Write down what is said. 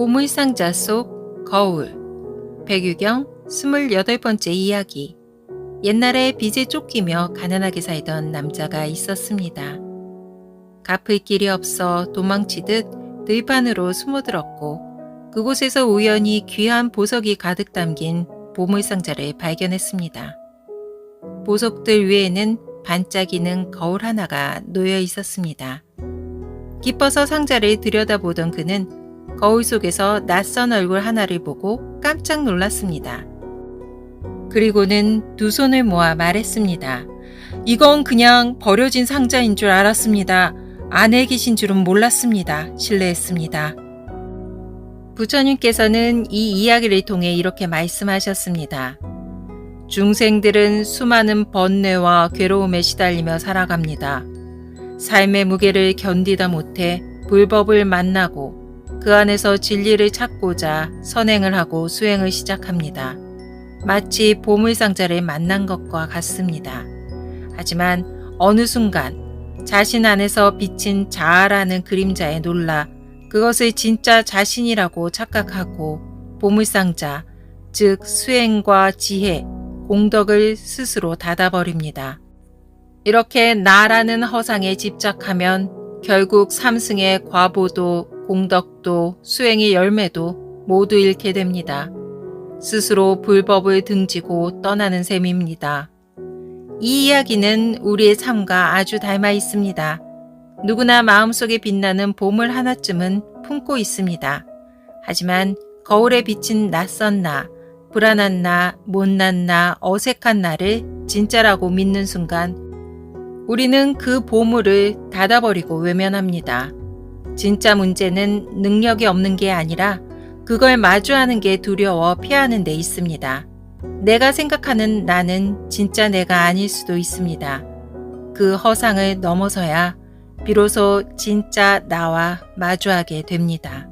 보물상자 속 거울 배규경 28번째 이야기 옛날에 빚에 쫓기며 가난하게 살던 남자가 있었습니다. 갚을 길이 없어 도망치듯 들판으로 숨어들었고 그곳에서 우연히 귀한 보석이 가득 담긴 보물상자를 발견했습니다. 보석들 위에는 반짝이는 거울 하나가 놓여 있었습니다. 기뻐서 상자를 들여다보던 그는 거울 속에서 낯선 얼굴 하나를 보고 깜짝 놀랐습니다. 그리고는 두 손을 모아 말했습니다. 이건 그냥 버려진 상자인 줄 알았습니다. 안에 계신 줄은 몰랐습니다. 실례했습니다. 부처님께서는 이 이야기를 통해 이렇게 말씀하셨습니다. 중생들은 수많은 번뇌와 괴로움에 시달리며 살아갑니다. 삶의 무게를 견디다 못해 불법을 만나고 그 안에서 진리를 찾고자 선행을 하고 수행을 시작합니다. 마치 보물상자를 만난 것과 같습니다. 하지만 어느 순간 자신 안에서 비친 자아라는 그림자에 놀라 그것을 진짜 자신이라고 착각하고 보물상자, 즉 수행과 지혜, 공덕을 스스로 닫아버립니다. 이렇게 나라는 허상에 집착하면 결국 삼승의 과보도 공덕도 수행의 열매도 모두 잃게 됩니다. 스스로 불법을 등지고 떠나는 셈입니다. 이 이야기는 우리의 삶과 아주 닮아 있습니다. 누구나 마음속에 빛나는 보물 하나쯤은 품고 있습니다. 하지만 거울에 비친 낯선 나, 불안한 나, 못난 나, 어색한 나를 진짜라고 믿는 순간 우리는 그 보물을 닫아버리고 외면합니다. 진짜 문제는 능력이 없는 게 아니라 그걸 마주하는 게 두려워 피하는 데 있습니다. 내가 생각하는 나는 진짜 내가 아닐 수도 있습니다. 그 허상을 넘어서야 비로소 진짜 나와 마주하게 됩니다.